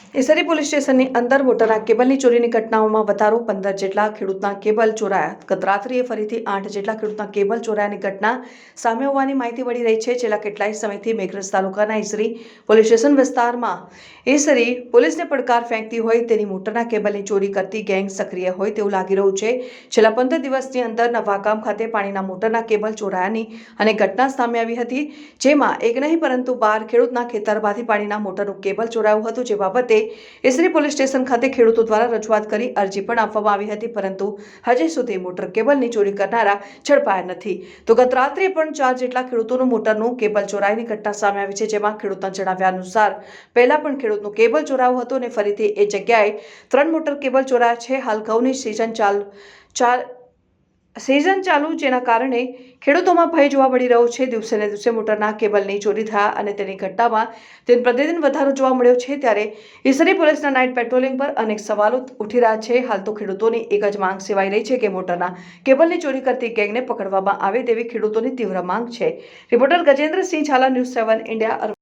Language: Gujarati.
ઈસરી પોલીસ સ્ટેશનની અંદર મોટરના કેબલની ચોરીની ઘટનાઓમાં વધારો પંદર જેટલા ખેડૂતના કેબલ ચોરાયા. ગત રાત્રિએ ફરીથી આઠ જેટલા ખેડૂતના કેબલ ચોરાયાની ઘટના સામે હોવાની માહિતી મળી રહી છે, છેલ્લા કેટલાય સમયથી મેઘરજ તાલુકાના ઈસરી પોલીસ સ્ટેશન વિસ્તારમાં ઈસરી પોલીસને પડકાર ફેંકતી હોય તેની મોટરના કેબલની ચોરી કરતી ગેંગ સક્રિય હોય તેવું લાગી રહ્યું છે. છેલ્લા પંદર દિવસની અંદર નવાગામ ખાતે પાણીના મોટરના કેબલ ચોરાયાની અને ઘટના સામે આવી હતી, જેમાં એક નહીં પરંતુ બાર ખેડૂતના ખેતરમાંથી પાણીના મોટરનું કેબલ ચોરાયું હતું. જે બાબતે ઈસરી પોલીસ સ્ટેશન ખાતે ખેડૂતો દ્વારા રજૂઆત કરી અરજી પણ આપવામાં આવી હતી, પરંતુ હજી સુધી મોટર કેબલની ચોરી કરનારા ઝડપાયા નથી. તો ગત રાત્રે પણ ચાર જેટલા ખેડૂતોનું મોટરનું કેબલ ચોરાયની ઘટના સામે આવી છે, જેમાં ખેડૂતના જણાવ્યા અનુસાર પહેલા પણ ખેડૂતનું કેબલ ચોરાયું હતું અને ફરીથી એ જગ્યાએ ત્રણ મોટર કેબલ ચોરાયા છે. હાલ ઘઉંની સિઝન ચાલ ચાર સિઝન ચાલુ જેના કારણે ખેડૂતોમાં ભય જોવા મળી રહ્યો છે. દિવસે ને દિવસે મોટરના કેબલની ચોરી થયા અને તેની ઘટનામાં દિન પ્રતિદિન વધારો જોવા મળ્યો છે ત્યારે ઈસરી પોલીસના નાઇટ પેટ્રોલિંગ પર અનેક સવાલો ઉઠી રહ્યા છે. હાલ તો ખેડૂતોની એક જ માંગ સેવાઈ રહી છે કે મોટરના કેબલની ચોરી કરતી ગેંગને પકડવામાં આવે તેવી ખેડૂતોની તીવ્ર માંગ છે. Reporter Gajendrasinh Jhala, news seven India